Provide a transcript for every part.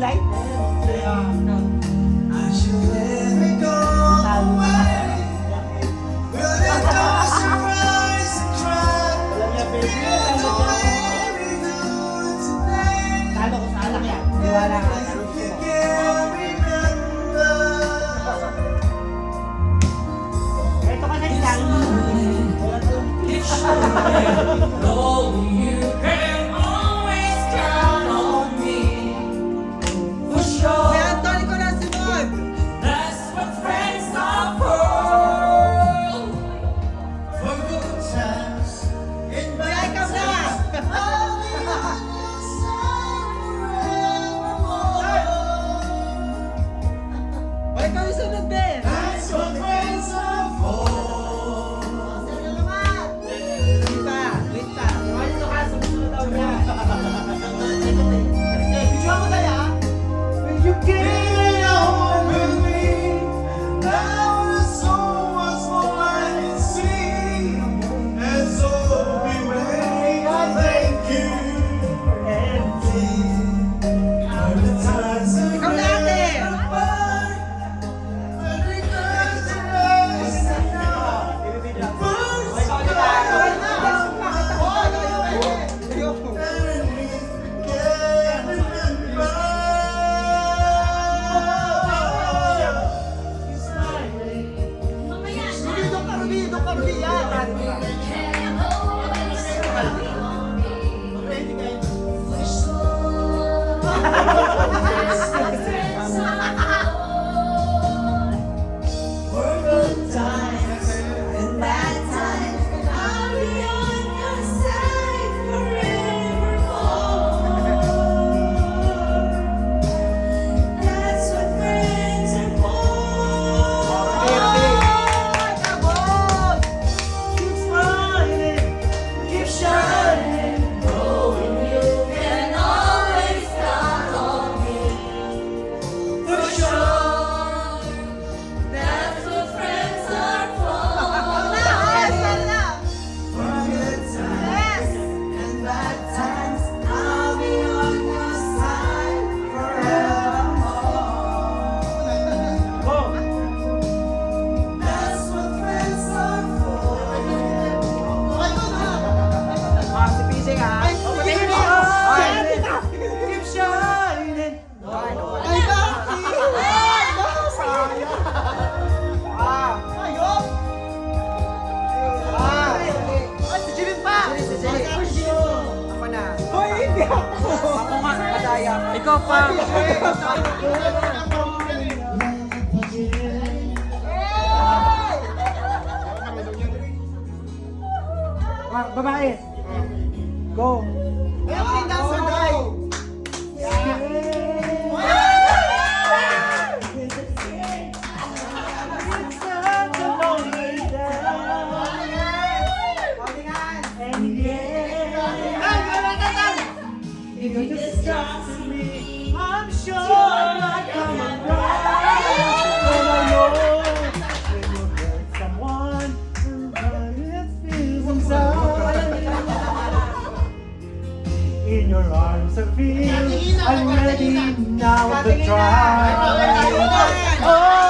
light. you give. pa. Ah, babae. Go. Every dancer die. If you just sure I come around. When I someone who finally feels himself. In your arms I feel I'm ready now to try. Oh.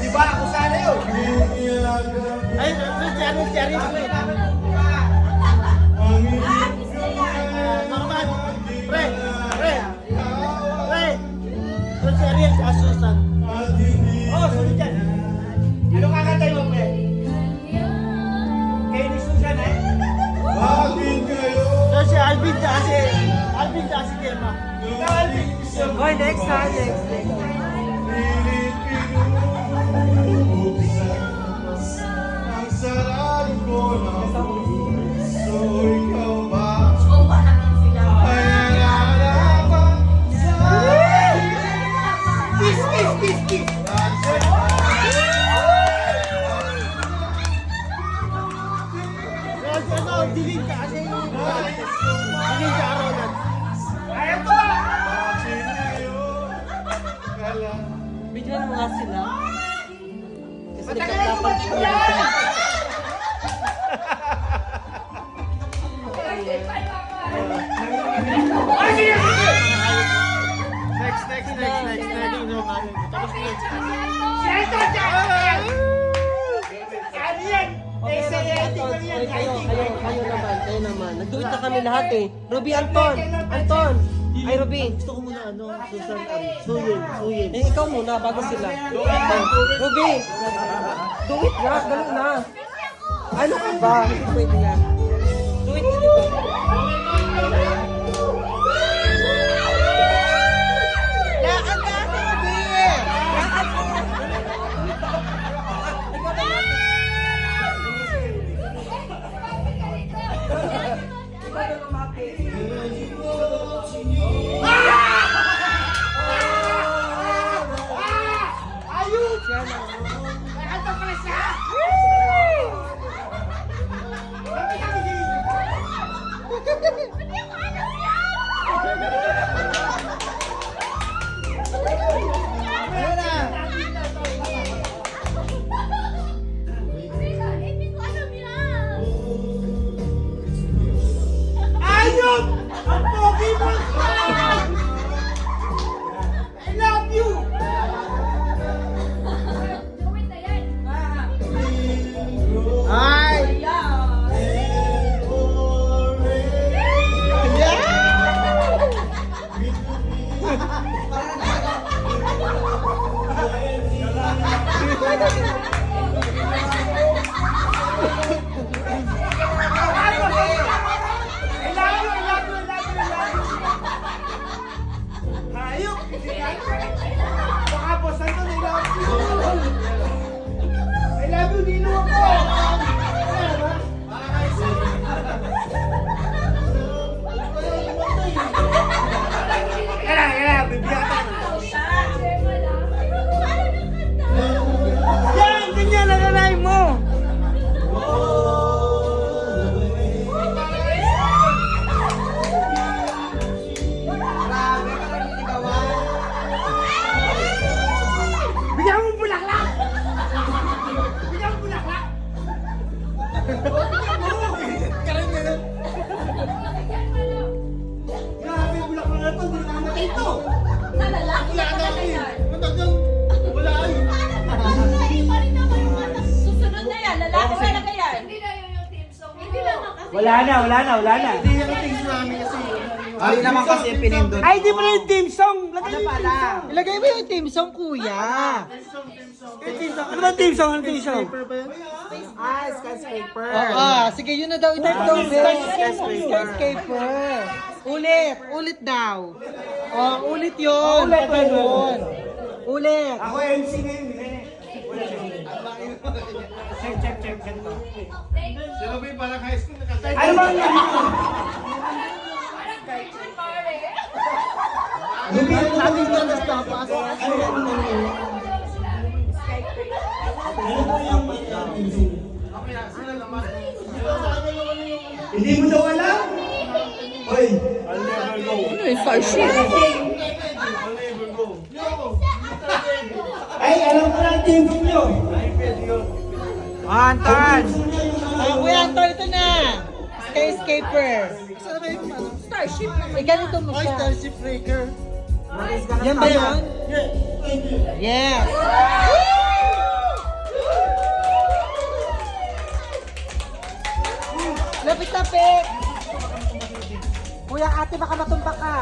di ba? Ako sana yun! Ay, si ano si Aris ko. Normal. Pre, pre, pre. Doon si Ariel, si Asusan. Oh, sunod dyan. Ano kakantay mo, pre? Kay ni Susan eh? Bakit kayo? So si Alvin si Alvin si Alvin. Ha, next, next. Ang Oh. Muna, bago sila. Ruby, do it na, dali na. Ano ka ba? Hindi pwede yan. Do it na, di pinindot. Ay, di ba na yung team song? Lagay Ano mo yung pala? team song. Ilagay mo yung team song, kuya. Yung team song. Ano ba team song? Ano team song? Ah, skyscraper. Oo, sige, yun na daw. Itype daw, Skyscraper. Skyscraper. Ulit, ulit daw. Oh, ulit yun. Ulit, Pag ganun. Ulit. Ako MC ngayon. eh. Check, check, check. Sino ba yung parang high school nakasay? Ano ba Hindi na lang din lang nagpapas. Ano ba yung Hindi mo daw alam? Oy! Ano yung farship? Ay, alam ko lang team nyo. Anton! Ano. Ay, kuya Anton, ito na! Skyscaper! Ano? Starship naman. Ay, ganito mo siya. Ay, Starship Breaker. Yan ba yun? Yes! Lapit-lapit! Kuya ate, baka matumba ka.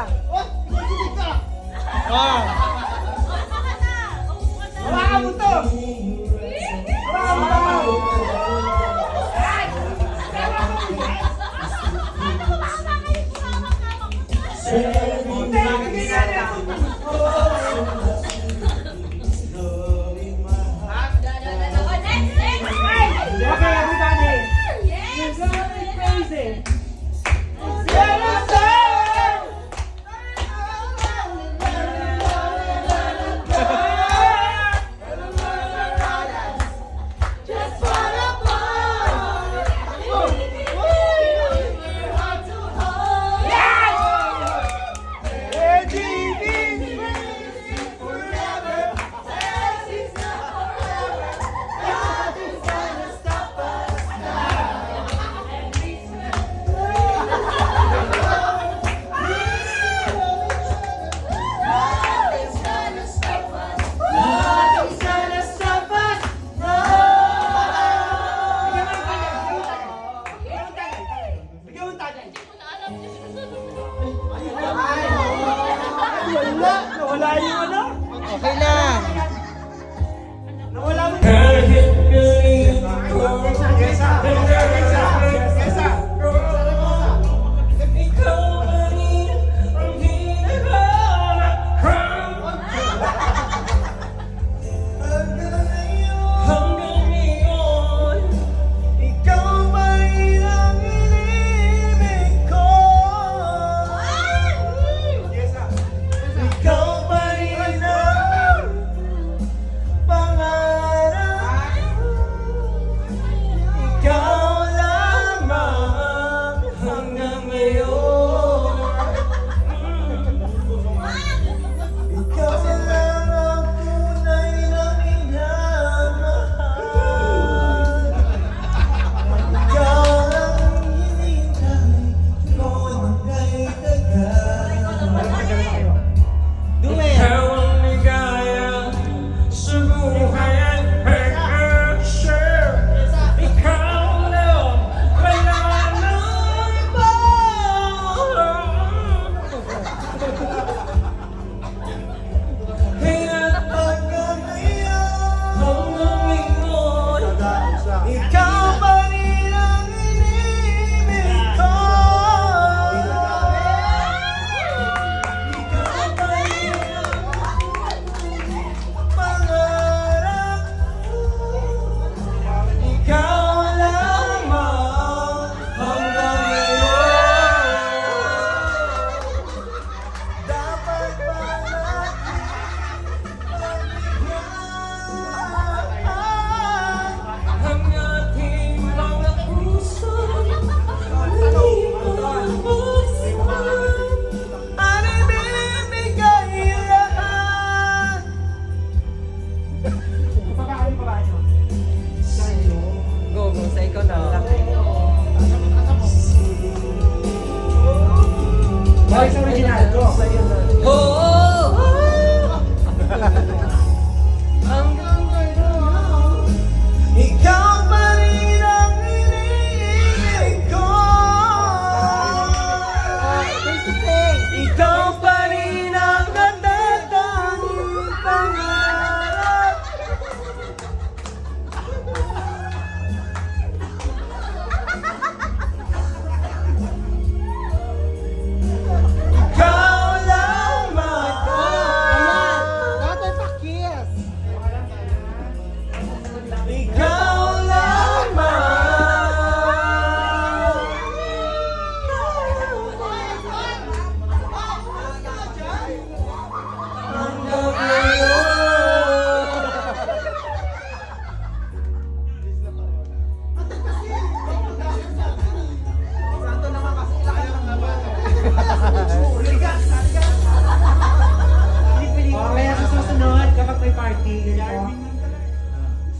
Ah. Hawakan mo to! Hawakan! Yeah. Yeah. Ay, wala! Nawala yung anak! Okay na!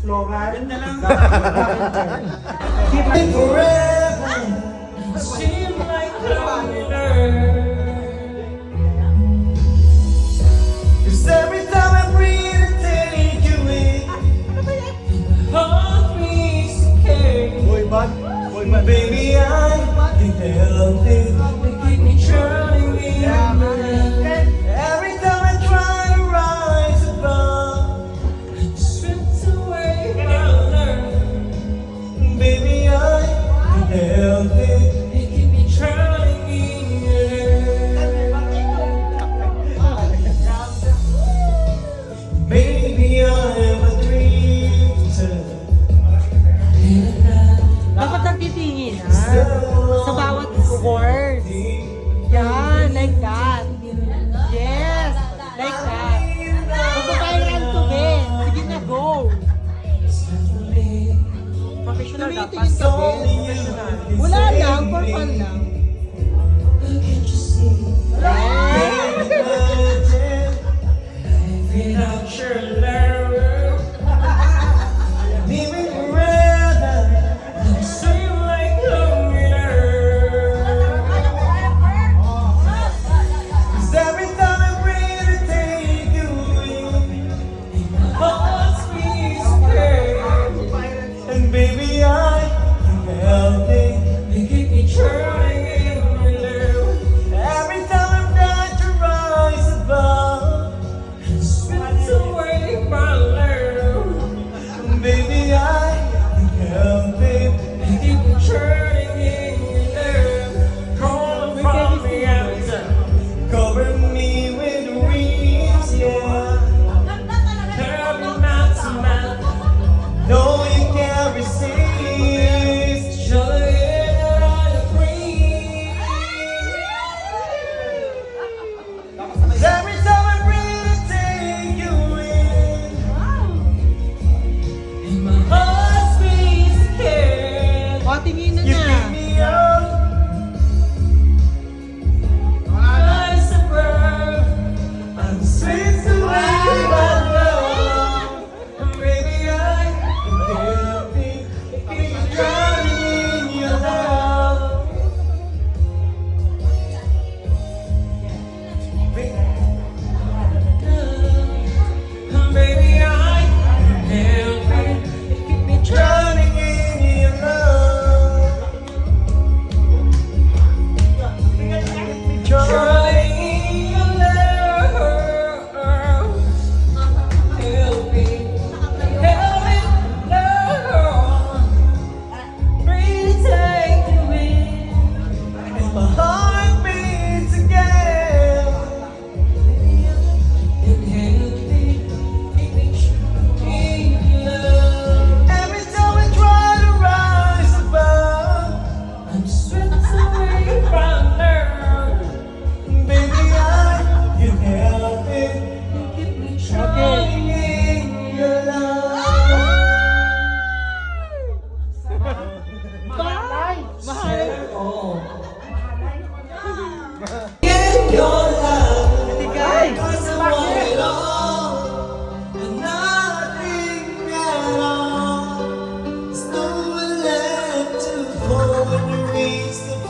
Floral. Ganda lang. Forever.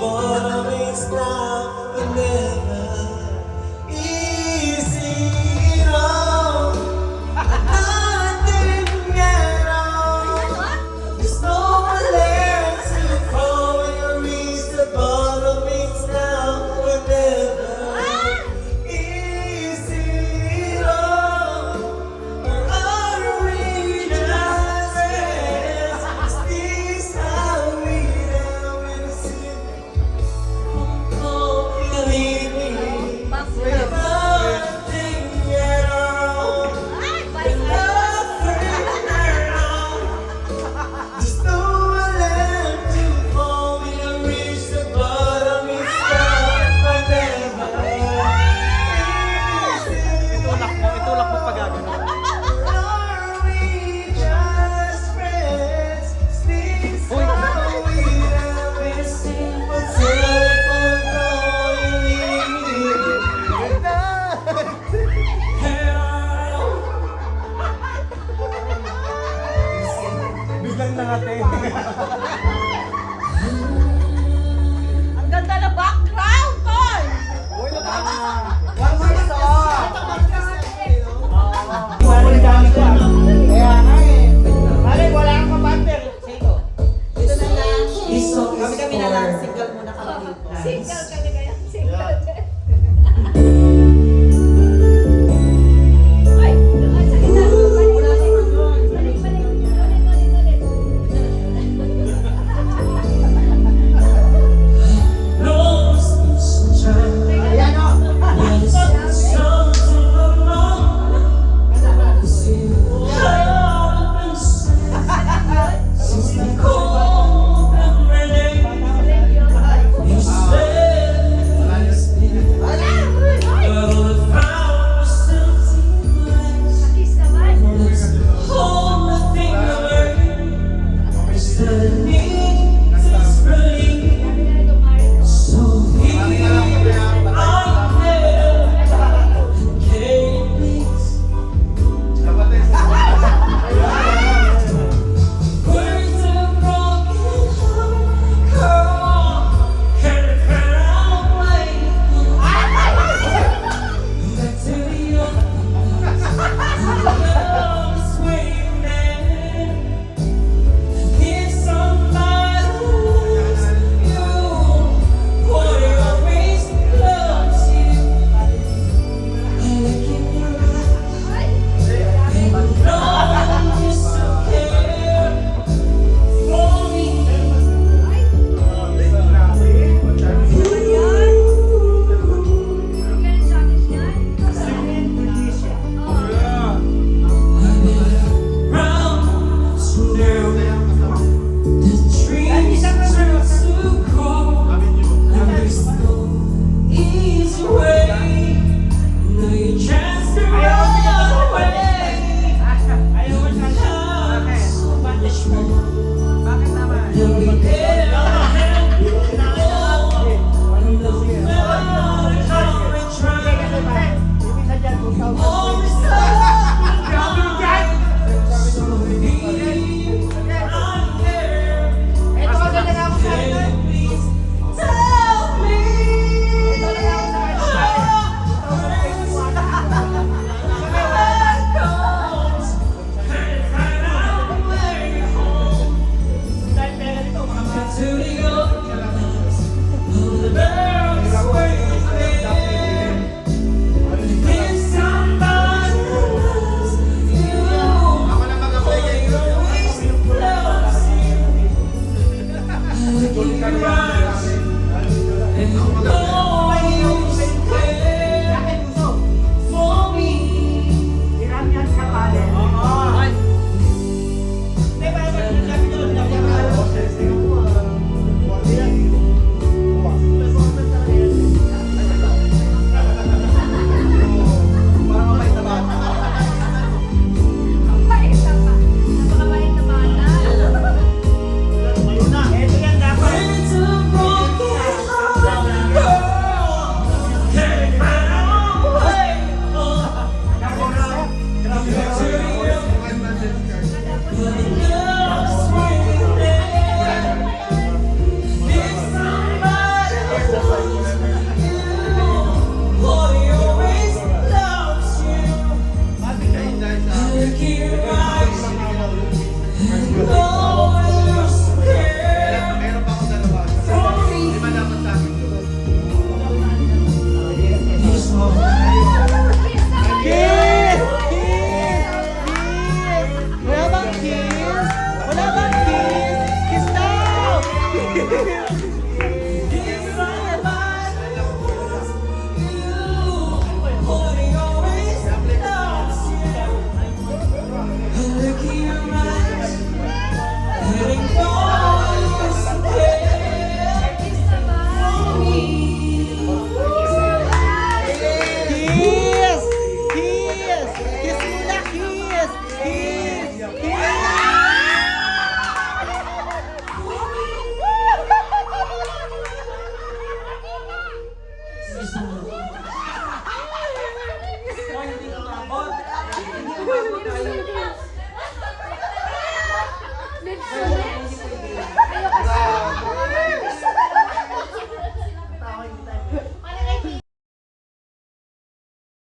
for